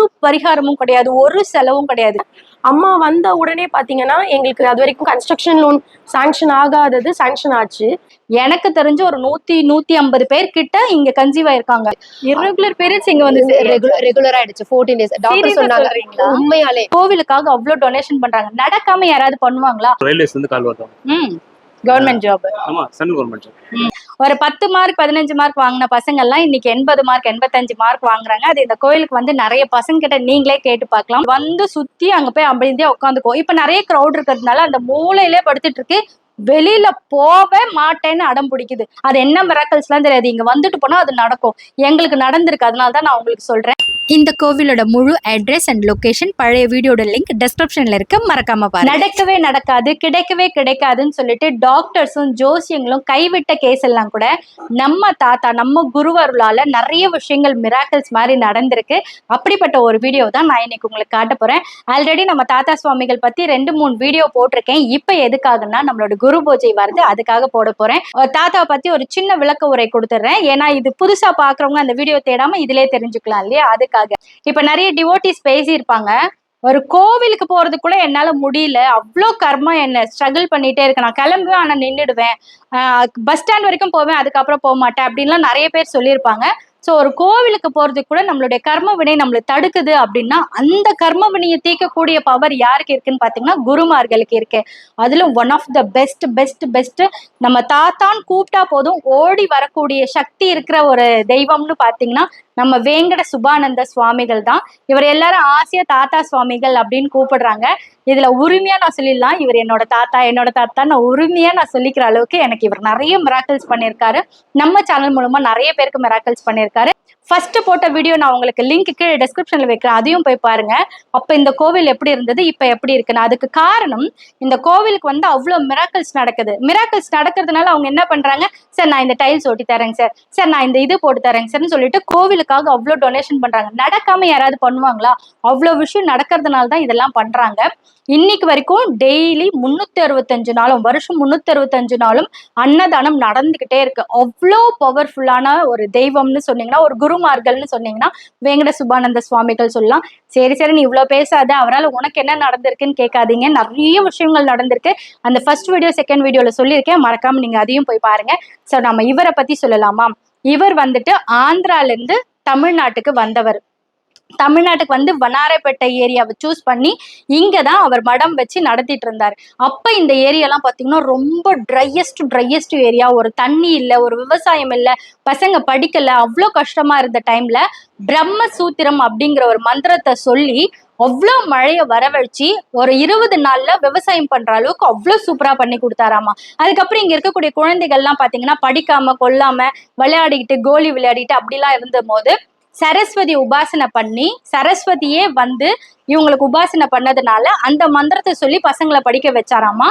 ஒரு பரிகாரமும் கிடையாது ஒரு செலவும் கிடையாது. அம்மா வந்த உடனே பாத்தீங்கன்னா எங்களுக்கு அது வரைக்கும் கன்ஸ்ட்ரக்ஷன் லோன் சாங்ஷன் ஆகாதது சாங்ஷன் ஆச்சு. எனக்கு தெரிஞ்ச ஒரு நூத்தி நூத்தி ஐம்பது பேர் கிட்ட இங்க கன்சீவ் ஆயிருக்காங்க. Irregular பீரியட்ஸ் இங்க வந்து ரெகுலர் ஆயிடுச்சு. ஃபோர்டீன் டேஸ் டாக்டர் சொன்னாங்க? உண்மையாலே. கோவிலுக்காக அவ்வளவு டொனேஷன் பண்றாங்க. நடக்காம யாராவது பண்ணுவாங்களா? ரயில்வேஸ் வந்து கால் வருவாங்க ம். கவர்மெண்ட் ஜாப் ஆமா சென்ட்ரல் கவர்மெண்ட் ஒரு பத்து மார்க் பதினஞ்சு மார்க் வாங்கின பசங்க எல்லாம் இன்னைக்கு எண்பது மார்க் எண்பத்தஞ்சு மார்க் வாங்குறாங்க. அது இந்த கோயிலுக்கு வந்து நிறைய பசங்க கிட்ட நீங்களே கேட்டு பார்க்கலாம். வந்து சுத்தி அங்க போய் அப்படியே உட்காந்துக்கோ இப்ப நிறைய க்ரௌட் இருக்கிறதுனால அந்த மூலையிலே படுத்துட்டு இருக்கு வெளியில போவே மாட்டேன்னு அடம் பிடிக்குது. அது என்ன மிராக்கல்ஸ்லாம் தெரியாது. இங்க வந்துட்டு போனா அது நடக்கும். எங்களுக்கு நடந்திருக்கு. அதனால தான் நான் உங்களுக்கு சொல்றேன். இந்த கோவிலோட முழு அட்ரஸ் அண்ட் லொகேஷன் பழைய வீடியோட லிங்க் டிஸ்கிரிப்ஷன்ல இருக்கு. மறக்காம பாருங்க. நடக்கவே நடக்காது கிடைக்கவே கிடைக்காதுன்னு சொல்லிட்டு டாக்டர்ஸும் ஜோசியங்களும் கைவிட்ட கேஸ் எல்லாம் கூட நம்ம தாத்தா நம்ம குருவருளால நிறைய விஷயங்கள் மிராக்கிள்ஸ் மாதிரி நடந்திருக்கு. அப்படிப்பட்ட ஒரு வீடியோ தான் நான் இன்னைக்கு உங்களுக்கு காட்ட போறேன். ஆல்ரெடி நம்ம தாத்தா சுவாமிகள் பத்தி ரெண்டு மூணு வீடியோ போட்டிருக்கேன். இப்போ எதுக்காகன்னா நம்மளோட குரு பூஜை வருது அதுக்காக போட போறேன். ஒரு தாத்தாவை பத்தி ஒரு சின்ன விளக்க உரை கொடுத்துட்றேன். ஏன்னா இது புதுசா பாக்குறவங்க அந்த வீடியோ தேடாம இதுலயே தெரிஞ்சுக்கலாம் இல்லையா? அதுக்காக இப்ப நிறைய டிவோட்டிஸ் பேசியிருப்பாங்க. ஒரு கோவிலுக்கு போறதுக்குள்ள என்னால முடியல. அவ்வளோ கர்மம் என்ன ஸ்ட்ரகிள் பண்ணிட்டே இருக்கேன். நான் கிளம்புவேன் ஆனா நின்றுடுவேன் பஸ் ஸ்டாண்ட் வரைக்கும் போவேன் அதுக்கப்புறம் போக மாட்டேன் அப்படின்லாம் நிறைய பேர் சொல்லியிருப்பாங்க. ஸோ ஒரு கோவிலுக்கு போறதுக்கு கூட நம்மளுடைய கர்ம வினை நம்மளை தடுக்குது அப்படின்னா அந்த கர்ம வினையை தீர்க்கக்கூடிய பவர் யாருக்கு இருக்குன்னு பாத்தீங்கன்னா குருமார்களுக்கு இருக்கு. அதுல one of the best best best நம்ம தாத்தான்னு கூப்பிட்டா போதும் ஓடி வரக்கூடிய சக்தி இருக்கிற ஒரு தெய்வம்னு பாத்தீங்கன்னா நம்ம வேங்கட சுபானந்த சுவாமிகள் தான். இவர் எல்லாரும் ஆசியா தாத்தா சுவாமிகள் அப்படின்னு கூப்பிடுறாங்க. இதுல உரிமையா நான் சொல்லிடலாம். இவர் என்னோட தாத்தா என்னோட தாத்தா நான் உரிமையா நான் சொல்லிக்கிற அளவுக்கு எனக்கு இவர் நிறைய மிராக்கிள்ஸ் பண்ணியிருக்காரு. நம்ம சேனல் மூலமா நிறைய பேருக்கு மிராக்கிள்ஸ் பண்ணியிருக்காரு. ஃபர்ஸ்ட் போட்ட வீடியோ நான் உங்களுக்கு லிங்க் கீழே டிஸ்கிரிப்ஷன்ல வைக்கிறேன். அதையும் போய் பாருங்க. அப்ப இந்த கோவில் எப்படி இருந்தது இப்ப எப்படி இருக்குன்னு அதுக்கு காரணம் இந்த கோவிலுக்கு வந்து அவ்வளோ மிராக்கல்ஸ் நடக்குது. மிராக்கல்ஸ் நடக்கிறதுனால அவங்க என்ன பண்றாங்க? சார் நான் இந்த டைல்ஸ் ஒட்டி தரேங்க சார். சார் நான் இந்த இது போட்டு தரேங்க சார்னு சொல்லிட்டு கோவிலுக்காக அவ்வளோ டொனேஷன் பண்றாங்க. நடக்காம யாராவது பண்ணுவாங்களா? அவ்வளோ விஷயம் நடக்கிறதுனால தான் இதெல்லாம் பண்றாங்க. இன்னைக்கு வரைக்கும் டெய்லி முன்னூத்தி அறுபத்தஞ்சு நாளும் வருஷம் முன்னூத்தி அறுபத்தஞ்சு நாளும் அன்னதானம் நடந்துகிட்டே இருக்கு. அவ்வளோ பவர்ஃபுல்லான ஒரு தெய்வம்னு சொன்னீங்கன்னா ஒரு குரு குருமார்கள்னு சொன்னீங்கன்னா வேங்கட சுபானந்த சுவாமிகள் சொல்லலாம். சரி சரி நீ இவ்வளோ பேசாத. அவரால் உனக்கு என்ன நடந்திருக்குன்னு கேட்காதீங்க. நிறைய விஷயங்கள் நடந்திருக்கு. அந்த ஃபர்ஸ்ட் வீடியோ செகண்ட் வீடியோல சொல்லியிருக்கேன். மறக்காம நீங்க அதையும் போய் பாருங்க. ஸோ நம்ம இவரை பத்தி சொல்லலாமா? இவர் வந்துட்டு ஆந்திரால இருந்து தமிழ்நாட்டுக்கு வந்தவர். தமிழ்நாட்டுக்கு வந்து வண்ணாரப்பேட்டை ஏரியாவை சூஸ் பண்ணி இங்கே தான் அவர் மடம் வச்சு நடத்திட்டு இருந்தார். அப்போ இந்த ஏரியாலாம் பார்த்தீங்கன்னா ரொம்ப ட்ரையஸ்ட் ட்ரையஸ்ட் ஏரியா ஒரு தண்ணி இல்லை ஒரு விவசாயம் இல்லை பசங்க படிக்கலை அவ்வளோ கஷ்டமாக இருந்த டைமில் பிரம்ம சூத்திரம் அப்படிங்கிற ஒரு மந்திரத்தை சொல்லி அவ்வளோ மழையை வரவழைச்சி ஒரு இருபது நாளில் விவசாயம் பண்ணுற அளவுக்கு அவ்வளோ சூப்பராக பண்ணி கொடுத்தாராமா. அதுக்கப்புறம் இங்கே இருக்கக்கூடிய குழந்தைகள்லாம் பார்த்தீங்கன்னா படிக்காமல் கொல்லாமல் விளையாடிக்கிட்டு கோலி விளையாடிட்டு அப்படிலாம் இருந்த போது சரஸ்வதி உபாசனை பண்ணி சரஸ்வதியே வந்து இவங்களுக்கு உபாசனை பண்ணதுனால அந்த மந்திரத்தை சொல்லி பசங்களை படிக்க வச்சாராமா?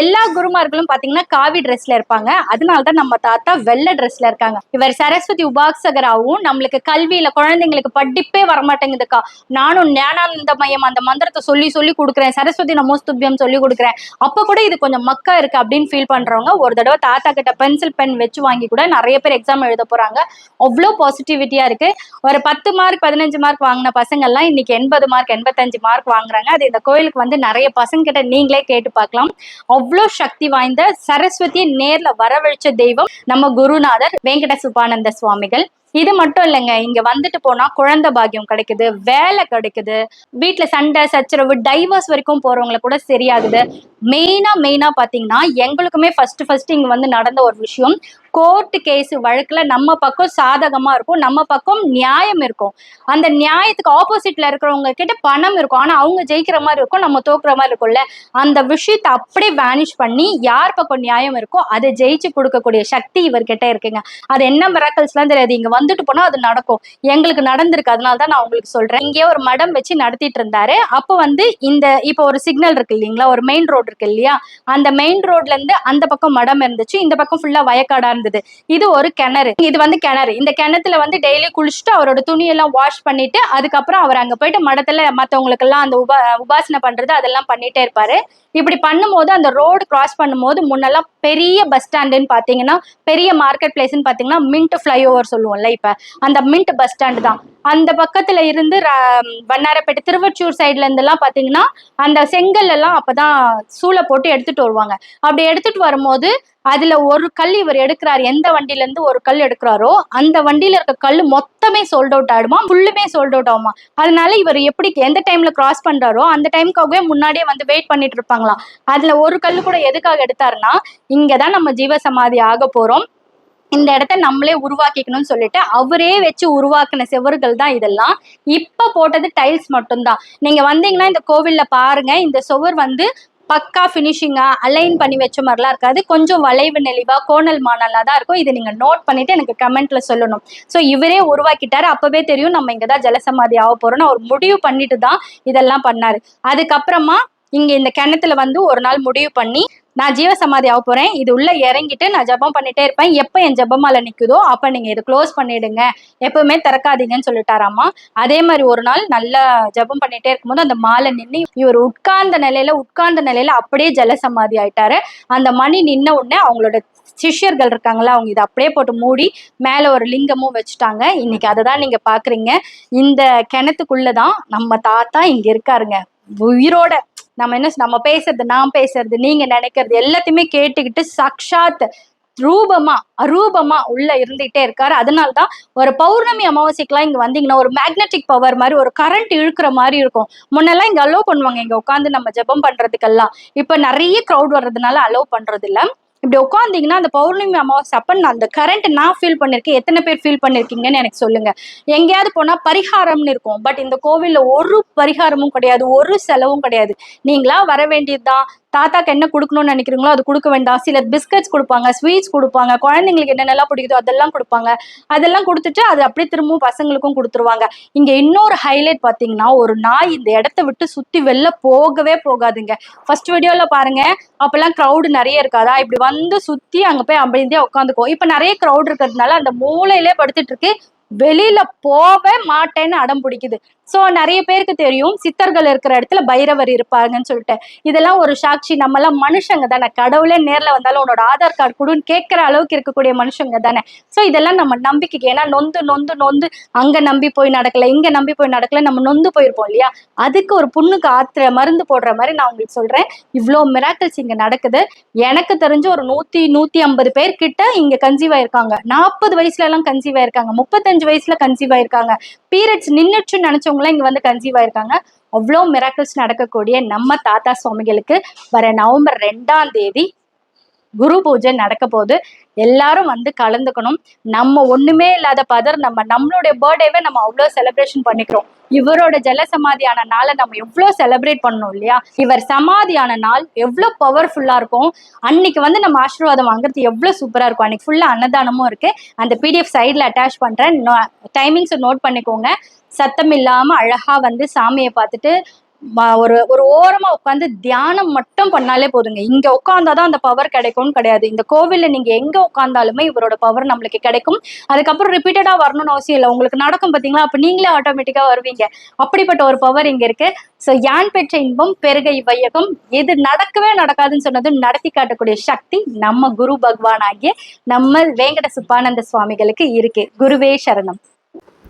எல்லா குருமார்களும் பாத்தீங்கன்னா காவி ட்ரெஸ்ல இருப்பாங்க. அதனால தான் நம்ம தாத்தா வெள்ளை ட்ரெஸ்ல இருக்காங்க. இவர் சரஸ்வதி உபாசகராகவும் நம்மளுக்கு கல்வியில குழந்தைங்களுக்கு படிப்பே வரமாட்டேங்குதுக்கா. நானும் ஞானானந்த மையம் அந்த மந்திரத்தை சொல்லி சொல்லி கொடுக்குறேன். சரஸ்வதி நமோஸ்துபியம் சொல்லி கொடுக்குறேன். அப்ப கூட இது கொஞ்சம் மக்கா இருக்கு அப்படின்னு ஃபீல் பண்றவங்க ஒரு தடவை தாத்தா கிட்ட பென்சில் பென் வச்சு வாங்கி கூட நிறைய பேர் எக்ஸாம் எழுத போறாங்க. அவ்வளோ பாசிட்டிவிட்டியா இருக்கு. ஒரு பத்து மார்க் பதினஞ்சு மார்க் வாங்கின பசங்க எல்லாம் இன்னைக்கு எண்பது மார்க் இருபத்தஞ்சு மார்க் வாங்குறாங்க. அது இந்த கோயிலுக்கு வந்து நிறைய பசங்க கிட்ட நீங்களே கேட்டு பார்க்கலாம். அவ்வளோ சக்தி வாய்ந்த சரஸ்வதியை நேர்ல வரவழைச்ச தெய்வம் நம்ம குருநாதர் வெங்கட சுபானந்த சுவாமிகள். இது மட்டும் இல்லைங்க. இங்க வந்துட்டு போனா குழந்தை பாக்கியம் கிடைக்குது வேலை கிடைக்குது. வீட்டுல சண்டை சச்சரவு டைவர்ஸ் வரைக்கும் போறவங்களை கூட சரியாகுது. மெயினா மெயினா பாத்தீங்கன்னா எங்களுக்குமே ஃபர்ஸ்ட் ஃபர்ஸ்ட் இங்க வந்து நடந்த ஒரு விஷயம். கோர்ட் கேஸ் வழக்குல நம்ம பக்கம் சாதகமா இருக்கும் நம்ம பக்கம் நியாயம் இருக்கும். அந்த நியாயத்துக்கு ஆப்போசிட்ல இருக்கிறவங்க கிட்ட பணம் இருக்கும். ஆனா அவங்க ஜெயிக்கிற மாதிரி இருக்கும் நம்ம தோக்குற மாதிரி இருக்கும்ல. அந்த விஷயத்தை அப்படியே வேனிஷ் பண்ணி யார் பக்கம் நியாயம் இருக்கோ அதை ஜெயிச்சு கொடுக்கக்கூடிய சக்தி இவர்கிட்ட இருக்குங்க. அது என்ன மிராக்கல்ஸ்லாம் தெரியாது. இங்க வந்துட்டு போனா அது நடக்கும். எங்களுக்கு நடந்திருக்கு. அதனால தான் நான் உங்களுக்கு சொல்றேன். இங்கே ஒரு மடம் வச்சு நடத்திட்டு இருந்தாரு. அப்போ வந்து இந்த இப்போ ஒரு சிக்னல் இருக்கு இல்லைங்களா? ஒரு மெயின் ரோடு இருக்கு இல்லையா? அந்த மெயின் ரோட்ல இருந்து அந்த பக்கம் மடம் இருந்துச்சு. இந்த பக்கம் ஃபுல்லா வயக்காடா இருந்தது. இது ஒரு கிணறு. இது வந்து கிணறு. இந்த கிணத்துல வந்து டெய்லி குளிச்சுட்டு அவரோட துணியெல்லாம் வாஷ் பண்ணிட்டு அதுக்கப்புறம் அவர் அங்க போயிட்டு மடத்துல மத்தவங்களுக்கெல்லாம் அந்த உபா உபாசனை பண்றது அதெல்லாம் பண்ணிட்டே இருப்பாரு. இப்படி பண்ணும்போது அந்த ரோடு கிராஸ் பண்ணும்போது முன்னெல்லாம் பெரிய பஸ் ஸ்டாண்டுன்னு பாத்தீங்கன்னா பெரிய மார்க்கெட் பிளேஸ்னு பாத்தீங்கன்னா மின்ட் ஃபிளைஓவர் சொல்லுவோம்ல இருக்குல்ல இப்ப அந்த மின்ட் பஸ் ஸ்டாண்ட் தான். அந்த பக்கத்துல இருந்து வண்ணாரப்பேட்டை திருவச்சூர் சைட்ல இருந்தெல்லாம் பாத்தீங்கன்னா அந்த செங்கல் எல்லாம் அப்பதான் சூளை போட்டு எடுத்துட்டு வருவாங்க. அப்படி எடுத்துட்டு வரும்போது அதுல ஒரு கல் இவர் எடுக்கிறாரு. எந்த வண்டியில இருந்து ஒரு கல் எடுக்கிறாரோ அந்த வண்டியில இருக்க கல் மொத்தமே சோல்ட் அவுட் ஆயிடுமா? ஃபுல்லுமே சோல்ட் அவுட் ஆகுமா? அதனால இவர் எப்படி எந்த டைம்ல கிராஸ் பண்றாரோ அந்த டைமுக்காகவே முன்னாடியே வந்து வெயிட் பண்ணிட்டு இருப்பாங்களாம். அதுல ஒரு கல் கூட எதுக்காக எடுத்தாருன்னா இங்கதான் நம்ம ஜீவசமாதி ஆக போறோம். இந்த இடத்த நம்மளே உருவாக்கிக்கணும்னு சொல்லிட்டு அவரே வச்சு உருவாக்குன செவர்கள் தான் இதெல்லாம். இப்ப போட்டது டைல்ஸ் மட்டும்தான். நீங்க வந்தீங்கன்னா இந்த கோவில்ல பாருங்க இந்த சுவர் வந்து பக்கா ஃபினிஷிங்காக அலைன் பண்ணி வச்ச மாதிரிலாம் இருக்காது. கொஞ்சம் வளைவு நெளிவா கோணல் மானலா தான் இருக்கும். இதை நீங்க நோட் பண்ணிட்டு எனக்கு கமெண்ட்ல சொல்லணும். ஸோ இவரே உருவாக்கிட்டாரு. அப்பவே தெரியும் நம்ம இங்கே தான் ஜலசமாதி ஆக போறோம்னு. அவர் முடிவு பண்ணிட்டு தான் இதெல்லாம் பண்ணாரு. அதுக்கப்புறமா இங்க இந்த கிணத்துல வந்து ஒரு நாள் முடிவு பண்ணி நான் ஜீவசமாதி ஆக போறேன். இது உள்ள இறங்கிட்டு நான் ஜெபம் பண்ணிட்டே இருப்பேன். எப்ப என் ஜபமால நிக்குதோ அப்ப நீங்க இது க்ளோஸ் பண்ணிடுங்க. எப்பவுமே திறக்காதீங்கன்னு சொல்லிட்டாராமா. அதே மாதிரி ஒரு நாள் நல்லா ஜெபம் பண்ணிட்டே இருக்கும்போது அந்த மாலை நின்று இவர் உட்கார்ந்த நிலையில உட்கார்ந்த நிலையில அப்படியே ஜலசமாதி ஆயிட்டாரு. அந்த மணி நின்ன உடனே அவங்களோட சிஷ்யர்கள் இருக்காங்களா அவங்க இதை அப்படியே போட்டு மூடி மேல ஒரு லிங்கமும் வச்சுட்டாங்க. இன்னைக்கு அதை தான் நீங்க பாக்குறீங்க. இந்த கிணத்துக்குள்ளதான் நம்ம தாத்தா இங்க இருக்காருங்க. உயிரோட நம்ம என்ன நம்ம பேசுறது நான் பேசுறது நீங்க நினைக்கிறது எல்லாத்தையுமே கேட்டுக்கிட்டு சக்ஷாத் ரூபமா அரூபமா உள்ள இருந்துகிட்டே இருக்காரு. அதனால தான் ஒரு பௌர்ணமி அமாவாசைக்கெல்லாம் இங்க வந்தீங்கன்னா ஒரு மேக்னெட்டிக் பவர் மாதிரி ஒரு கரண்ட் இழுக்கிற மாதிரி இருக்கும். முன்னெல்லாம் இங்க அலோவ் பண்ணுவாங்க. இங்க உட்காந்து நம்ம ஜெபம் பண்றதுக்கெல்லாம். இப்ப நிறைய க்ரௌட் வர்றதுனால அலோவ் பண்றது இல்லை இப்படி உட்காந்தீங்கன்னா அந்த பௌர்ணமி அமாவாசை அப்ப நான் அந்த கரண்ட் நான் ஃபீல் பண்ணிருக்கேன். எத்தனை பேர் ஃபீல் பண்ணிருக்கீங்கன்னு எனக்கு சொல்லுங்க. எங்கேயாவது போனா பரிகாரம்னு இருக்கும். பட் இந்த கோவில்ல ஒரு பரிகாரமும் கிடையாது ஒரு செலவும் கிடையாது. நீங்களா வர வேண்டியதுதான். தாத்தாக்கு என்ன கொடுக்கணும்னு நினைக்கிறீங்களோ அது கொடுக்க வேண்டாம். சில பிஸ்கட்ஸ் கொடுப்பாங்க ஸ்வீட்ஸ் கொடுப்பாங்க குழந்தைங்களுக்கு என்னென்னலாம் பிடிக்குதோ அதெல்லாம் கொடுப்பாங்க. அதெல்லாம் கொடுத்துட்டு அது அப்படியே திரும்பவும் பசங்களுக்கும் கொடுத்துருவாங்க. இங்க இன்னொரு ஹைலைட் பாத்தீங்கன்னா ஒரு நாய் இந்த இடத்த விட்டு சுத்தி வெளில போகவே போகாதுங்க. ஃபர்ஸ்ட் வீடியோல பாருங்க அப்பெல்லாம் க்ரௌடு நிறைய இருக்காதா? இப்படி வந்து சுத்தி அங்க போய் அமைதியா உட்காந்துக்கோ. இப்ப நிறைய க்ரௌட் இருக்கிறதுனால அந்த மூளையிலே படுத்துட்டு இருக்கு. வெளியில போவே மாட்டேன்னு அடம் பிடிக்குது. சோ நிறைய பேருக்கு தெரியும் சித்தர்கள் இருக்கிற இடத்துல பைரவர் இருப்பாங்கன்னு சொல்லிட்டு. இதெல்லாம் ஒரு சாட்சி. நம்ம எல்லாம் மனுஷங்க தானே. கடவுளே நேர்ல வந்தாலும் உன்னோட ஆதார் கார்டு கொடுன்னு கேட்குற அளவுக்கு இருக்கக்கூடிய மனுஷங்க தானே. ஸோ இதெல்லாம் நம்ம நம்பிக்கைக்கு ஏன்னா நொந்து நொந்து நொந்து அங்க நம்பி போய் நடக்கல இங்க நம்பி போய் நடக்கல நம்ம நொந்து போயிருப்போம் இல்லையா? அதுக்கு ஒரு புண்ணுக்கு ஆத்திர மருந்து போடுற மாதிரி நான் உங்களுக்கு சொல்றேன். இவ்வளோ மிராக்கிள்ஸ் இங்க நடக்குது. எனக்கு தெரிஞ்சு ஒரு நூத்தி நூத்தி ஐம்பது பேர் கிட்ட இங்க கன்சீவ் ஆயிருக்காங்க. நாற்பது வயசுல எல்லாம் கன்சீவ் ஆயிருக்காங்க. முப்பத்தஞ்சு வயசுல கன்சீவ் ஆயிருக்காங்க. பீரியட்ஸ் நின்னுச்சுன்னு நினைச்சவங்களாம் இங்க வந்து கன்சீவ் ஆயிருக்காங்க. அவ்வளோ மிராக்கிள்ஸ் நடக்கக்கூடிய நம்ம தாத்தா சுவாமிகளுக்கு வர நவம்பர் ரெண்டாம் தேதி குரு பூஜை நடக்க போகுது எல்லாரும் வந்து கலந்துக்கணும். நம்ம ஒண்ணுமே இல்லாத பதர் நம்ம நம்மளுடைய பர்த்டேவே நம்ம அவ்வளோ செலிப்ரேஷன் பண்ணிக்கிறோம். இவரோட ஜல சமாதியான நாளை நம்ம எவ்வளோ செலிப்ரேட் பண்ணணும் இல்லையா? இவர் சமாதியான நாள் எவ்வளோ பவர்ஃபுல்லா இருக்கும். அன்னைக்கு வந்து நம்ம ஆசீர்வாதம் வாங்குறது எவ்வளோ சூப்பரா இருக்கும். அன்னைக்கு ஃபுல்லாக அன்னதானமும் இருக்கு. அந்த பிடிஎஃப் சைடில் அட்டாச் பண்றேன். டைமிங்ஸ் நோட் பண்ணிக்கோங்க. சத்தம் இல்லாம அழகா வந்து சாமியை பார்த்துட்டு ஒரு ஒரு ஓரமா உட்காந்து தியானம் மட்டும் பண்ணாலே போதுங்க. இங்க உட்காந்தாதான் அந்த பவர் கிடைக்கும்னு கிடையாது. இந்த கோவில்ல நீங்க எங்க உட்காந்தாலுமே இவரோட பவர் நம்மளுக்கு கிடைக்கும். அதுக்கப்புறம் ரிப்பீட்டடா வரணும்னு அவசியம் இல்லை. உங்களுக்கு நடக்கும் பாத்தீங்களா? அப்ப நீங்களே ஆட்டோமேட்டிக்கா வருவீங்க. அப்படிப்பட்ட ஒரு பவர் இங்க இருக்கு. சோ யான் பெற்ற இன்பம் பெருகை வையகம். எது நடக்கவே நடக்காதுன்னு சொன்னது நடத்தி காட்டக்கூடிய சக்தி நம்ம குரு பகவான் ஆகிய நம்ம வேங்கட சுப்பானந்த சுவாமிகளுக்கு இருக்கு. குருவே சரணம்.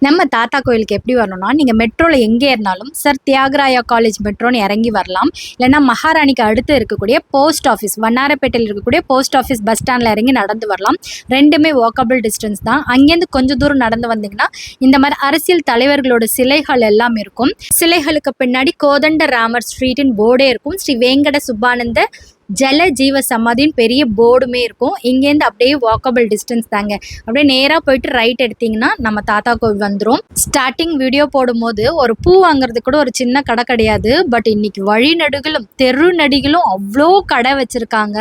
நம்ம தாத்தா கோயிலுக்கு எப்படி வரணும்னா நீங்கள் மெட்ரோவில் எங்கே இருந்தாலும் சார் தியாகராயா காலேஜ் மெட்ரோன்னு இறங்கி வரலாம். இல்லைன்னா மகாராணிக்கு அடுத்து இருக்கக்கூடிய போஸ்ட் ஆஃபீஸ் வண்ணாரப்பேட்டையில் இருக்கக்கூடிய போஸ்ட் ஆஃபீஸ் பஸ் ஸ்டாண்டில் இறங்கி நடந்து வரலாம். ரெண்டுமே வாக்கபிள் டிஸ்டன்ஸ் தான். அங்கேருந்து கொஞ்சம் தூரம் நடந்து வந்தீங்கன்னா இந்த மாதிரி அரசியல் தலைவர்களோட சிலைகள் எல்லாம் இருக்கும். சிலைகளுக்கு பின்னாடி கோதண்ட ராமர் ஸ்ட்ரீட்டின் போர்டே இருக்கும். ஸ்ரீ வேங்கட சுப்பானந்த ஜல ஜீவ சமாதின்னு பெரிய போர்டுமே இருக்கும். இங்கேருந்து அப்படியே வாக்கபிள் டிஸ்டன்ஸ் தாங்க. அப்படியே நேராக போயிட்டு ரைட் எடுத்தீங்கன்னா நம்ம தாத்தா கோவில் வந்துடும் ஸ்டார்டிங் வீடியோ போடும்போது ஒரு பூ வாங்குறது கூட ஒரு சின்ன கடை கிடையாது. பட் இன்னைக்கு வழி நடுகளும் தெரு நடிகளும் அவ்வளோ கடை வச்சுருக்காங்க.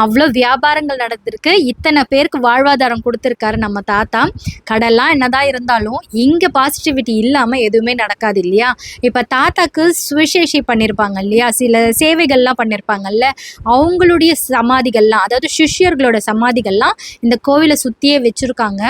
அவ்வளோ வியாபாரங்கள் நடந்திருக்கு. இத்தனை பேருக்கு வாழ்வாதாரம் கொடுத்துருக்காரு நம்ம தாத்தா. கடைலாம் என்னதான் இருந்தாலும் இங்கே பாசிட்டிவிட்டி இல்லாமல் எதுவுமே நடக்காது இல்லையா? இப்போ தாத்தாக்கு சுவிசேஷி பண்ணியிருப்பாங்க இல்லையா? சில சேவைகள்லாம் பண்ணியிருப்பாங்கல்ல அவங்களுடைய சமாதிகள்லாம் அதாவது சிஷ்யர்களோட சமாதிகள்லாம் இந்த கோவிலை சுற்றியே வச்சுருக்காங்க.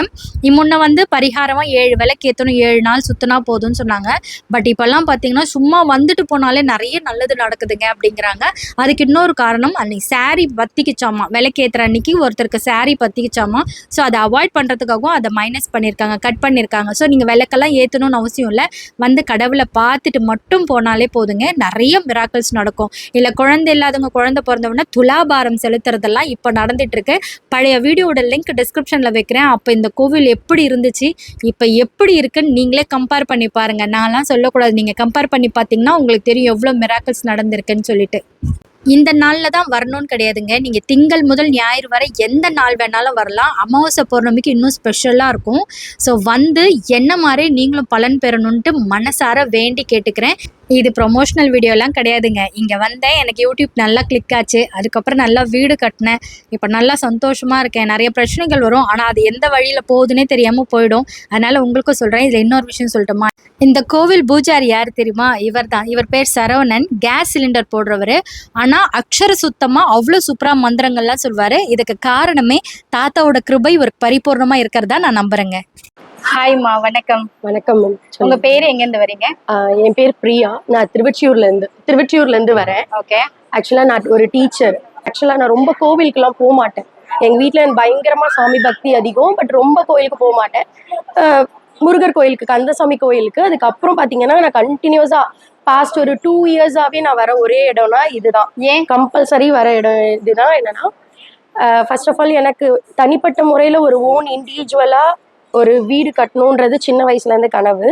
முன்ன வந்து பரிகாரமாக ஏழு விளக்கேற்றணும் ஏழு நாள் சுற்றினா போதும்னு சொன்னாங்க. பட் இப்போல்லாம் பார்த்தீங்கன்னா சும்மா வந்துட்டு போனாலே நிறைய நல்லது நடக்குதுங்க அப்படிங்கிறாங்க. அதுக்கு இன்னொரு காரணம் அன்னைக்கு சாரி பத்திக்கிச்சாமா விளக்கேற்றுற அன்னைக்கு ஒருத்தருக்கு சாரி பத்திக்கிச்சாமா. ஸோ அதை அவாய்ட் பண்ணுறதுக்காகவும் அதை மைனஸ் பண்ணியிருக்காங்க கட் பண்ணியிருக்காங்க ஸோ நீங்கள் விளக்கெல்லாம் ஏற்றணும்னு அவசியம் இல்லை. வந்து கடவுளை பார்த்துட்டு மட்டும் போனாலே போதுங்க. நிறைய மிராக்கிள்ஸ் நடக்கும். இல்லை குழந்தை இல்லாதவங்க குழந்தை பிறந்தவொடனே துலாபாரம் செலுத்துறதெல்லாம் இப்போ நடந்துட்டு இருக்கு பழைய வீடியோட லிங்க் டிஸ்கிரிப்ஷனில் வைக்கிறேன். அப்போ இந்த கோவில் எப்படி இருந்துச்சு இப்போ எப்படி இருக்குன்னு நீங்களே கம்பேர் பண்ணி பாருங்க. நான்லாம் சொல்லக்கூடாது. நீங்கள் கம்பேர் பண்ணி பார்த்தீங்கன்னா உங்களுக்கு தெரியும் எவ்வளோ மிராக்கிள்ஸ் நடந்திருக்குன்னு சொல்லிட்டு. இந்த நாளில் தான் வரணும்னு கிடையாதுங்க. நீங்கள் திங்கள் முதல் ஞாயிறு வரை எந்த நாள் வேணாலும் வரலாம். அமாவாசை பௌர்ணமிக்கு இன்னும் ஸ்பெஷலாக இருக்கும். ஸோ வந்து என்ன மாதிரி நீங்களும் பலன் பெறணுன்ட்டு மனசார வேண்டி கேட்டுக்கிறேன். இது ப்ரொமோஷனல் வீடியோலாம் கிடையாதுங்க. இங்கே வந்தேன் எனக்கு யூடியூப் நல்லா கிளிக் ஆச்சு. அதுக்கப்புறம் நல்லா வீடு கட்டினேன். இப்போ நல்லா சந்தோஷமாக இருக்கேன். நிறைய பிரச்சனைகள் வரும். ஆனால் அது எந்த வழியில் போகுதுன்னே தெரியாமல் போயிடும். அதனால் உங்களுக்கும் சொல்கிறேன் இதில் இன்னொரு விஷயம் சொல்லட்டுமா? இந்த கோவில் பூஜாரி யார் தெரியுமா? இவர் தான் இவர் பேர் சரவணன். Gas cylinder போடுறவர். ஆனால் அக்ஷர சுத்தமாக அவ்வளோ சூப்பராக மந்திரங்கள்லாம் சொல்வார். இதுக்கு காரணமே தாத்தாவோட கிருபை ஒரு பரிபூர்ணமாக இருக்கிறதா நான் நம்புகிறேங்க ஹாய்மா வணக்கம். வணக்கம் உங்க பேர் எங்க இருந்து வரீங்க என் பேர் பிரியா. நான் திருவொற்றியூர்ல இருந்து திருவொற்றியூர்ல இருந்து வரேன் ஓகே ஆக்சுவலா நான் ஒரு டீச்சர் ஆக்சுவலா நான் ரொம்ப கோவிலுக்குலாம் போக மாட்டேன். எங்க எனக்கு பயங்கரமா சாமி பக்தி அதிகம் பட் ரொம்ப கோயிலுக்கு போக மாட்டேன். முருகர் கோயிலுக்கு கந்தசாமி கோயிலுக்கு. அதுக்கப்புறம் பாத்தீங்கன்னா நான் கண்டினியூஸா பாஸ்ட் ஒரு டூ இயர்ஸாவே நான் வர ஒரே இடம்னா இதுதான். ஏன்? கம்பல்சரி வர இடம் இதுதான் என்னன்னா ஃபர்ஸ்ட் ஆஃப் ஆல் எனக்கு தனிப்பட்ட முறையில் ஒரு ஓன் இண்டிவிஜுவலாக ஒரு வீடு கட்டணுன்றது சின்ன வயசுலேருந்து கனவு.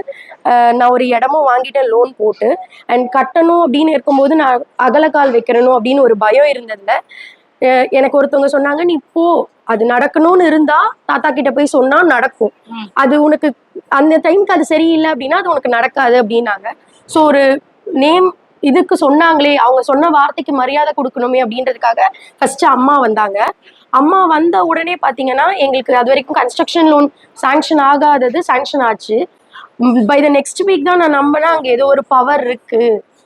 நான் ஒரு இடமும் வாங்கிட்டேன் லோன் போட்டு. அண்ட் கட்டணும் அப்படின்னு இருக்கும்போது நான் அகலக்கால் வைக்கிறணும் அப்படின்னு ஒரு பயம் இருந்ததில்ல எனக்கு ஒருத்தவங்க சொன்னாங்க நீ போ. அது நடக்கணும்னு இருந்தா தாத்தா கிட்ட போய் சொன்னா நடக்கும். அது உனக்கு அந்த டைம்க்கு அது சரியில்லை அப்படின்னா அது உனக்கு நடக்காது அப்படின்னாங்க. ஸோ ஒரு நேம் இதுக்கு சொன்னாங்களே அவங்க சொன்ன வார்த்தைக்கு மரியாதை கொடுக்கணுமே அப்படின்றதுக்காக ஃபர்ஸ்ட் அம்மா வந்தாங்க. அம்மா வந்த உடனே பாத்தீங்கன்னா எங்களுக்கு அது வரைக்கும் கன்ஸ்ட்ரக்ஷன் லோன் சாங்ஷன் ஆகாதது சாங்ஷன் ஆச்சு. பை த நெக்ஸ்ட் வீக் தான் நான் நம்பினா அங்கே ஏதோ ஒரு பவர் இருக்கு.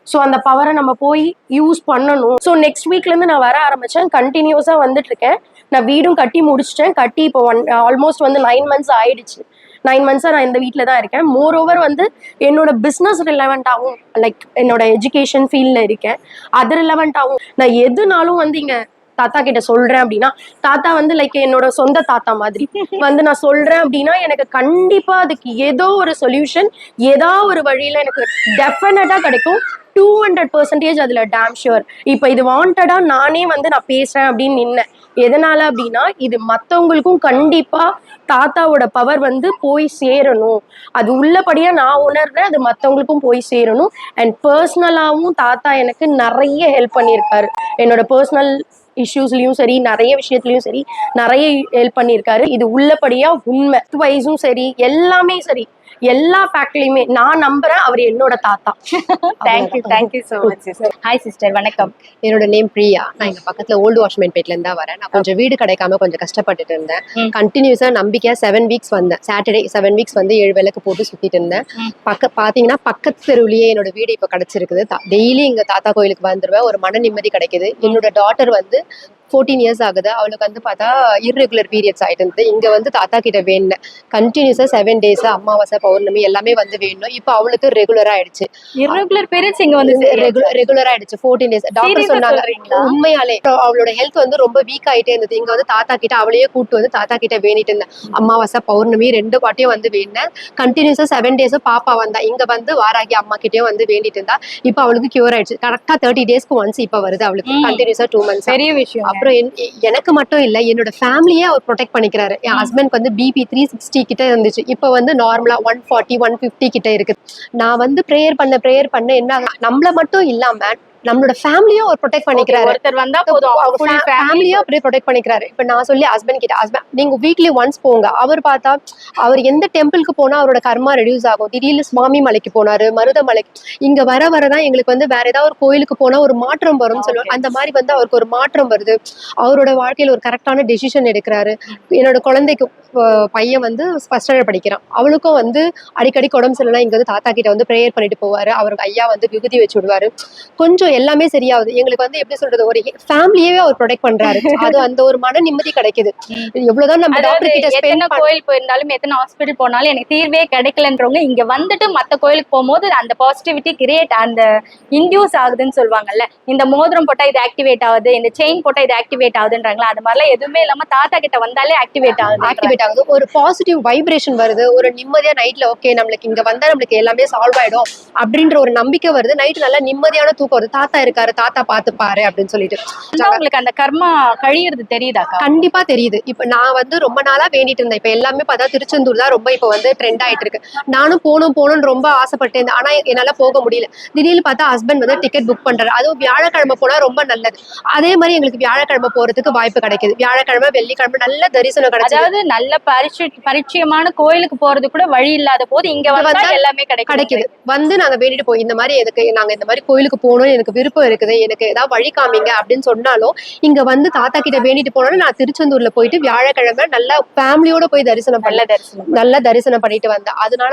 ஸோ அந்த பவரை நம்ம போய் யூஸ் பண்ணணும். ஸோ நெக்ஸ்ட் வீக்லேருந்து நான் வர ஆரம்பித்தேன் கண்டினியூஸாக வந்துட்டு இருக்கேன். நான் வீடும் கட்டி முடிச்சிட்டேன். கட்டி இப்போ ஒன் ஆல்மோஸ்ட் வந்து நைன் மந்த்ஸ் ஆயிடுச்சு. நைன் மந்த்ஸாக நான் இந்த வீட்டில் தான் இருக்கேன். மோர் ஓவர் வந்து என்னோட பிஸ்னஸ் ரிலவெண்ட்டாகவும் லைக் என்னோட எஜுகேஷன் ஃபீல்டில் இருக்கேன். அது ரிலவெண்ட்டாகவும் நான் எதுனாலும் வந்து இங்கே தாத்தா கிட்ட சொல்றேன் அப்படின்னா தாத்தா வந்து லைக் என்னோட சொந்த தாத்தா மாதிரி. வந்து நான் சொல்றேன் அப்படின்னா எனக்கு கண்டிப்பா அதுக்கு ஏதோ ஒரு சொல்யூஷன் ஏதோ ஒரு வழியில எனக்கு டெஃபினட்டா கிடைக்கும். டூ ஹண்ட்ரட் பர்சன்டேஜ் அதுல டேம் ஷுவர் இப்போ இது வாண்டடா நானே வந்து நான் பேசுறேன் அப்படின்னு நின்னேன். எதனால அப்படின்னா இது மத்தவங்களுக்கும் கண்டிப்பா தாத்தாவோட பவர் வந்து போய் சேரணும். அது உள்ளபடியாக நான் உணர்றேன் அது மற்றவங்களுக்கும் போய் சேரணும். அண்ட் பர்சனலாவும் தாத்தா எனக்கு நிறைய ஹெல்ப் பண்ணியிருக்காரு. என்னோட பர்சனல் இஷ்யூஸ்லயும் சரி நிறைய விஷயத்துலயும் சரி நிறைய ஹெல்ப் பண்ணியிருக்காரு. இது உள்ளபடியாக உண்மை. வைஸும் சரி எல்லாமே சரி. எல்லா ஃபேக்ட்லயுமே நான் நம்புறேன் அவர் என்னோட தாத்தா. Thank you thank you so much sister hi sister வணக்கம். என்னோட நேம் பிரியா. நான் இங்க பக்கத்துல ஓல்டு வாஷ்மேன் பேட்ல இருந்தா வரேன். நான் கொஞ்சம் வீடு கிடைக்காம கொஞ்சம் கஷ்டப்பட்டுட்டு இருந்தேன். கண்டினியூஸா நம்பிக்கையா செவன் வீக்ஸ் வந்தேன். சாட்டர்டே செவன் வீக்ஸ் வந்து ஏழு விளக்கு போட்டு சுத்திட்டு இருந்தேன். பக்க பாத்தீங்கன்னா பக்கத்து தெருவுலயே என்னோட வீடு இப்ப கிடைச்சிருக்குது. டெய்லி இங்க தாத்தா கோயிலுக்கு வந்துருவேன். ஒரு மன நிம்மதி கிடைக்குது. என்னோட டாட்டர் வந்து ஃபோர்டீன் இயர்ஸ் ஆகுது. அவளுக்கு வந்து பார்த்தா இர்ரெகுலர் பீரியட்ஸ் ஆயிட்டு இருந்தது இங்க வந்து தாத்தா கிட்ட வேணும் கண்டினியூஸா செவன் டேஸ் அமாவாசை பௌர்ணமி எல்லாமே வந்து வேணும். இப்போ அவளுக்கு ரெகுலரா ஆயிடுச்சு. Irregular periods இங்க வந்து ரெகுலர் ஆயிடுச்சு. ஃபோர்டீன் டேஸ் டாக்டர் சொன்னாங்க? உண்மையாலே அவளோட ஹெல்த் வந்து ரொம்ப வீக் ஆயிட்டே இருந்தது. இங்க வந்து தாத்தா கிட்ட அவளையே கூட்டு வந்து தாத்தா கிட்ட வேண்டிட்டு இருந்தேன். அமாவாசை பௌர்ணமி ரெண்டு வாட்டியும் வந்து வேண்டினேன் கண்டினியூஸா செவன் டேஸும் பாப்பா வந்தா இங்க வந்து வாராகி அம்மா கிட்டயும் வந்து வேண்டிட்டு இருந்தா இப்போ அவளுக்கு கியூர் ஆயிடுச்சு. கரெக்டா தேர்ட்டி டேஸ்க்கு ஒன்ஸ் இப்போ வருது அவளுக்கு. ம். கண்டினியூஸா டூ மந்த்ஸ் பெரிய விஷயம். அப்புறம் என்- எனக்கு மட்டும் இல்ல என்னோட ஃபேமிலியே அவர் ப்ரொடெக்ட் பண்ணிக்கிறாரு. என் ஹஸ்பண்ட்க்கு வந்து பிபி த்ரீ சிக்ஸ்டி கிட்ட இருந்துச்சு. இப்போ வந்து நார்மலா ஒன் ஃபார்ட்டி ஒன் ஃபிஃப்டி கிட்ட இருக்கு. நான் வந்து ப்ரேயர் பண்ண ப்ரேயர் பண்ண என்ன நம்மள மட்டும் இல்லாம நம்மளோட ஃபேமிலியும் அவர் ப்ரொடெக்ட் பண்ணிக்கிறாரு. ஒருத்தர் வந்தா போதும். ஃபேமிலியும் அப்படியே ப்ரொடெக்ட் பண்ணிக்கிறாரு. இப்ப நான் சொல்லி ஹஸ்பண்ட் கிட்ட ஹஸ்பண்ட் நீங்க வீக்லி ஒன்ஸ் போங்க. அவர் பார்த்தா அவர் எந்த டெம்பிளுக்கு போனா அவரோட கர்மா ரெடியூஸ் ஆகும். திடீர்னு சுவாமி மலைக்கு போனாரு மருத மலைக்கு. இங்க வர வரதான் எங்களுக்கு வந்து வேற ஏதாவது ஒரு கோயிலுக்கு போனா ஒரு மாற்றம் வரும்னு சொல்லுவாங்க. அந்த மாதிரி வந்து அவருக்கு ஒரு மாற்றம் வருது. அவரோட வாழ்க்கையில ஒரு கரெக்டான டெசிஷன் எடுக்கிறாரு. என்னோட குழந்தைக்கு பையன் வந்து ஃபர்ஸ்ட் ஸ்டாண்டர்ட் படிக்கிறான். அவளுக்கும் வந்து அடிக்கடி உடம்பு சரியில்லைனா இங்க வந்து தாத்தா கிட்ட வந்து ப்ரேயர் பண்ணிட்டு போவாரு. அவருக்கு ஐயா வந்து விகுதி வச்சு விடுவாரு. கொஞ்சம் எல்லாமே சரியாகுது. எங்களுக்கு வந்து எப்படி சொல்றது ஒரு ஃபேமிலியவே அவர் ப்ரொடெக்ட் பண்றாரு. அது அந்த ஒரு மன நிம்மதி கிடைக்குது. எவ்வளவுதான் நம்ம டாக்டர் கிட்ட ஸ்பெண்ட் கோயில் போயிருந்தாலும் எத்தனை ஹாஸ்பிட்டல் போனாலும் எனக்கு தீர்வே கிடைக்கலன்றவங்க இங்க வந்துட்டு மத்த கோயிலுக்கு போகும்போது அந்த பாசிட்டிவிட்டி கிரியேட் அந்த இன்டியூஸ் ஆகுதுன்னு சொல்லுவாங்கல்ல. இந்த மோதிரம் போட்டா இது ஆக்டிவேட் ஆகுது இந்த செயின் போட்டா இது ஆக்டிவேட் ஆகுதுன்றாங்களா? அது மாதிரிலாம் எதுவுமே இல்லாம தாத்தா கிட்ட வந்தாலே ஆக்டிவேட் ஆகுது ஆக்டிவேட் ஆகுது. ஒரு பாசிட்டிவ் வைப்ரேஷன் வருது. ஒரு நிம்மதியா நைட்ல ஓகே நம்மளுக்கு இங்க வந்தா நம்மளுக்கு எல்லாமே சால்வ் ஆயிடும் அப்படின்ற ஒரு நம்பிக்கை வருது. நைட் நல்லா நிம்மதியான தூக்கம் வருது. தாத்தா இருக்காரு தாத்தா பாத்துப்பாரு அப்படின்னு சொல்லிட்டு. உங்களுக்கு அந்த கர்மா கழியிறது தெரியுதாக்கா கண்டிப்பா தெரியுது. இப்ப நான் வந்து ரொம்ப நாளா வேண்டிட்டு இருந்தேன். இப்ப எல்லாமே பார்த்தா திருச்செந்தூர் தான் ரொம்ப இப்ப வந்து ட்ரெண்ட் ஆயிட்டு இருக்கு. நானும் போகணும் போகணும்னு ரொம்ப ஆசைப்பட்டேன். ஆனா என்னால போக முடியல. திடீர்னு பார்த்தா ஹஸ்பண்ட் வந்து டிக்கெட் புக் பண்றாரு. அதுவும் வியாழக்கிழமை போனா ரொம்ப நல்லது. அதே மாதிரி எங்களுக்கு வியாழக்கிழமை போறதுக்கு வாய்ப்பு கிடைக்குது. வியாழக்கிழமை வெள்ளிக்கிழமை நல்ல தரிசனம் கிடைச்சது. அதாவது நல்ல பரிச்சு பரிச்சயமான கோயிலுக்கு போறது கூட வழி இல்லாத போது இங்க வந்தா எல்லாமே கிடைக்குது. வந்து நாங்க வேண்டிட்டு போய் இந்த மாதிரி எதுக்கு நாங்க இந்த மாதிரி கோயிலுக்கு போகணும் எனக்கு விருப்பம் இருக்குது. எனக்கு ஏதாவது வழி காமிங்க அப்படின்னு சொன்னாலும் இங்க வந்து தாத்தா கிட்ட வேண்டிட்டு போனாலும் நான் திருச்செந்தூர்ல போயிட்டு வியாழக்கிழமை நல்லா ஃபேமிலியோட போய் தரிசனம் நல்ல பண்ணல தரிசனம் நல்லா தரிசனம் பண்ணிட்டு வந்தேன். அதனால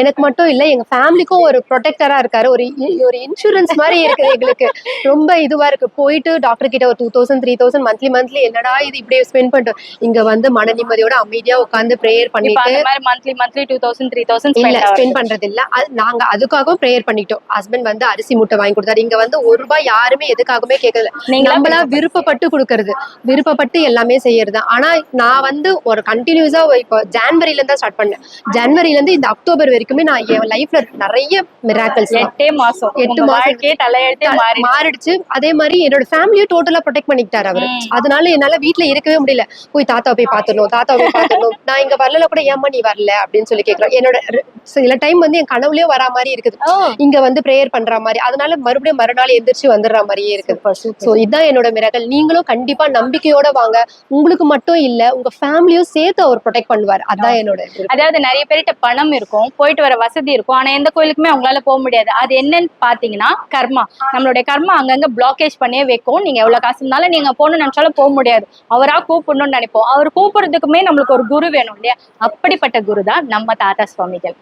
எனக்கு மட்டும் இல்ல எங்க ஃபேமிலிக்கும் ஒரு ப்ரொடெக்டரா இருக்காரு. ஒரு ஒரு இன்சூரன்ஸ் மாதிரி இருக்குது எங்களுக்கு. ரொம்ப இதுவா இருக்கு. போயிட்டு டாக்டர் கிட்ட ஒரு two thousand three thousand monthly monthly என்னடா இது இப்படியே ஸ்பெண்ட் பண்ணிட்டோம் இங்க வந்து மன நிம்மதியோட அமைதியா உட்காந்து ப்ரேயர் பண்ணிட்டு monthly monthly two thousand three thousand இல்ல ஸ்பெண்ட் பண்றது இல்ல நாங்க அதுக்காகவும் ப்ரேயர் பண்ணிட்டோம். ஹஸ்பண்ட் வந்து அரிசி மூட்டை வாங்கி கொடுத்தாரு. இங்க வந்து ஒரு ரூபாய் யாருமே எதுக்காகவுமே கேட்கல. நம்மளா விருப்பப்பட்டு கொடுக்கறது. விருப்பப்பட்டு எல்லாமே செய்யறது. ஆனா நான் வந்து ஒரு கண்டினியூஸா இப்போ ஜான்வரில இருந்தா ஸ்டார்ட் பண்ணேன். ஜனவரில இருந்து இந்த அக்டோபர் வரைக்குமே நான் என் லைஃப்ல நிறைய மிராக்கல்ஸ் எட்டே மாசம். எட்டு மாசம். மாறிடுச்சு. அதே மாதிரி என்னோட ஃபேமிலியும் டோட்டலா ப்ரொடெக்ட் பண்ணிக்கிட்டாரு அவரு. அதனால என்னால வீட்ல இருக்கவே முடியல. போய் தாத்தா போய் பாத்துடணும் தாத்தா போய் பாத்துடணும் நான் இங்க வரல கூட ஏம்மா நீ வரல? அப்படின்னு சொல்லி கேக்குறேன் என்னோட சில டைம் வந்து என் கனவுலயே வரா மாதிரி இருக்குது. இங்க வந்து ப்ரேயர் பண்ற மாதிரி. அதனால மறுபடியும் மறுநாள் எந்திரிச்சு வந்துடுற மாதிரியே இருக்குது சோ இதுதான் என்னோட மிராக்கல் நீங்களும் கண்டிப்பா நம்பிக்கையோட வாங்க. உங்களுக்கு மட்டும் இல்ல உங்க ஃபேமிலியும் சேர்த்து அவர் ப்ரொடெக்ட் பண்ணுவார். அதான் என்னோட. அதாவது நிறைய பேர்கிட்ட பணம் இருக்கும் போயிட்டு வர வசதி இருக்கும். ஆனா எந்த கோயிலுக்குமே அவங்களால போக முடியாது. அது என்னன்னு பாத்தீங்கன்னா கர்மா. நம்மளுடைய கர்மா அங்கங்க பிளாக்கேஜ் பண்ணியே வைக்கும். நீங்க எவ்வளவு காசு இருந்தாலும் நீங்க போகணும்னு நினைச்சாலும் போக முடியாது. அவரா கூப்பிடணும்னு நினைப்போம். அவர் கூப்பிடுறதுக்குமே நம்மளுக்கு ஒரு குரு வேணும் இல்லையா? அப்படிப்பட்ட குரு தான் நம்ம தாத்தா சுவாமிகள்.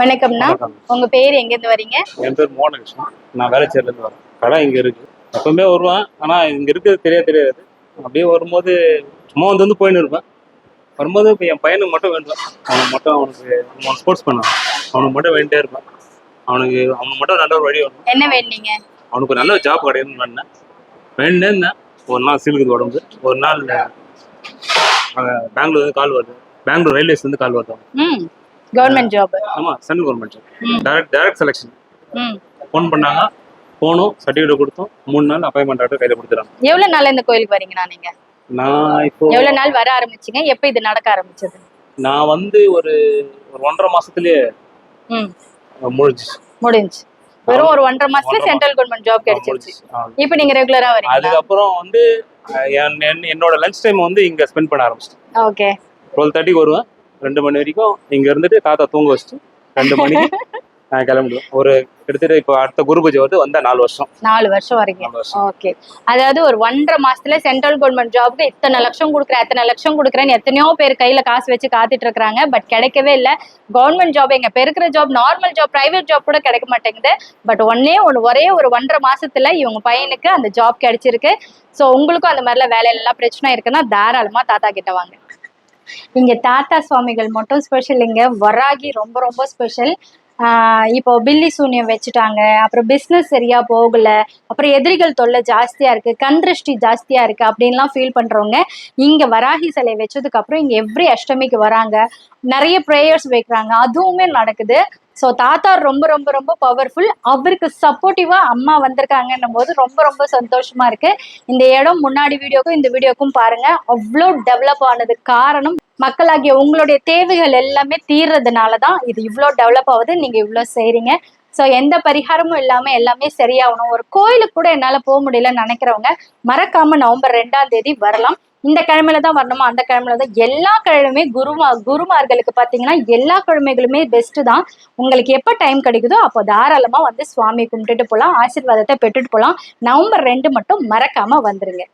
வணக்கம்னா வணக்கம். உங்க பேர் எங்க இருந்து வரீங்க? என் பேர் மோகனகிருஷ்ணன். நான் வேலைச்சேரில இருந்து வரேன். கடை இங்க இருக்கு. எப்பவுமே வருவேன். ஆனா இங்க இருக்கிறது தெரியாது தெரியாது. அப்படியே வரும்போது சும்மா வந்து வந்து போயின்னு இருப்பேன். வரும்போது இப்போ என் பையனுக்கு மட்டும் வேண்டுவேன் அவனுக்கு மட்டும் அவனுக்கு அவன் ஸ்போர்ட்ஸ் பண்ணான் அவனுக்கு மட்டும் வேண்டிட்டே இருப்பேன். அவனுக்கு அவனுக்கு மட்டும் நல்ல ஒரு வழி வரணும். என்ன வேண்டீங்க அவனுக்கு ஒரு நல்ல ஜாப் கிடைக்கணும்னு வேண்டேன் வேண்டே இருந்தேன் ஒரு நாள் சீலுக்குது உடம்பு ஒரு நாள் பெங்களூர் கால் வருது. பெங்களூர் ரயில்வேஸ் வந்து கால் வருது கவர்மெண்ட் ஜாப் ஆமா சென்ட்ரல் கவர்மெண்ட் ம். டைரக்ட் டைரக்ட் செலெக்ஷன் ஃபோன் பண்ணாங்க. போனோம் சர்டிஃபிகேட் கொடுத்தோம். மூணு நாள் அப்பாயின்மெண்ட் ஆர்டர் கையில் கொடுத்துறாங்க எவ்வளவு நாள் இந்த கோயிலுக்கு வரீங்கண்ணா நீங்க? நான் இப்போ எவ்வளவு நாள் வர ஆரம்பிச்சீங்க? எப்ப இது நடக்க ஆரம்பிச்சது? நான் வந்து ஒரு ஒரு ஒன்றரை மாசத்துலயே ம். முடிஞ்சு வெறும் ஒரு ஒன்றரை மாசத்துல சென்ட்ரல் கவர்மெண்ட் ஜாப் கிடைச்சிருச்சு. இப்போ நீங்க ரெகுலரா வரீங்களா? அதுக்கப்புறம் வந்து என்னோட லஞ்ச் டைம் வந்து இங்க ஸ்பெண்ட் பண்ண ஆரம்பிச்சிட்டேன். ஓகே டுவெல் தேர்ட்டிக்கு வருவேன். ரெண்டு மணி வரைக்கும் இங்க இருந்துட்டு தாத்தா தூங்க வச்சுட்டு ரெண்டு மணிக்கு நான் கிளம்பிடுவேன் ஒரு கிட்டத்தட்ட இப்போ அடுத்த குரு பூஜை வந்து வந்தா நாலு வருஷம். நாலு வருஷம் வருஷம். ஓகே. அதாவது ஒரு ஒன்றரை மாசத்துல சென்ட்ரல் கவர்மெண்ட் ஜாப்க்கு இத்தனை லட்சம் கொடுக்குறேன் எத்தனை லட்சம் கொடுக்குறேன்னு எத்தனையோ பேர் கையில காசு வச்சு காத்துட்டு இருக்காங்க பட் கிடைக்கவே இல்லை. கவர்மெண்ட் ஜாப் எங்க பெருக்கிற job normal job private job கூட கிடைக்க மாட்டேங்குது. பட் ஒன்னே ஒன்று ஒரே ஒரு ஒன்றரை மாசத்துல இவங்க பையனுக்கு அந்த ஜாப் கிடைச்சிருக்கு. ஸோ உங்களுக்கும் அந்த மாதிரிலாம் வேலையிலலாம் பிரச்சனை இருக்குன்னா தாராளமா தாத்தா கிட்ட வாங்க. இங்க தாத்தா சுவாமிகள் மட்டும் ஸ்பெஷல் இங்க. வராகி ரொம்ப ரொம்ப ஸ்பெஷல் இப்போ பில்லி சூன்யம் வச்சுட்டாங்க அப்புறம் பிஸ்னஸ் சரியா போகல அப்புறம் எதிரிகள் தொல்லை ஜாஸ்தியா இருக்கு கண் திருஷ்டி ஜாஸ்தியா இருக்கு அப்படின்லாம் ஃபீல் பண்றவங்க இங்க வராகி சிலை வச்சதுக்கு அப்புறம் இங்க எவ்ரி அஷ்டமிக்கு வராங்க. நிறைய ப்ரேயர்ஸ் வைக்கிறாங்க. அதுவுமே நடக்குது. ஸோ தாத்தா ரொம்ப ரொம்ப ரொம்ப பவர்ஃபுல் அவருக்கு சப்போர்ட்டிவாக அம்மா வந்திருக்காங்கன்னும் போது ரொம்ப ரொம்ப சந்தோஷமா இருக்கு. இந்த இடம் முன்னாடி வீடியோக்கும் இந்த வீடியோக்கும் பாருங்க. அவ்வளோ டெவலப் ஆனது. காரணம் மக்களாகிய உங்களுடைய தேவைகள் எல்லாமே தீர்றதுனால தான் இது இவ்வளோ டெவலப் ஆகுது. நீங்கள் இவ்வளோ செய்கிறீங்க ஸோ எந்த பரிகாரமும் இல்லாமல் எல்லாமே சரியாகணும். ஒரு கோயிலுக்கு கூட என்னால் போக முடியலன்னு நினைக்கிறவங்க மறக்காம நவம்பர் ரெண்டாம் தேதி வரலாம். இந்த கிழமையில தான் வரணுமா? அந்த கிழமையில தான். எல்லா கிழமையுமே குருமா குருமார்களுக்கு பார்த்தீங்கன்னா எல்லா கிழமைகளுமே பெஸ்ட் தான். உங்களுக்கு எப்போ டைம் கிடைக்குதோ அப்போ தாராளமாக வந்து சுவாமி கும்பிட்டுட்டு போகலாம் ஆசீர்வாதத்தை பெற்றுட்டு போகலாம் நவம்பர் ரெண்டு மட்டும் மறக்காம வந்துருங்க.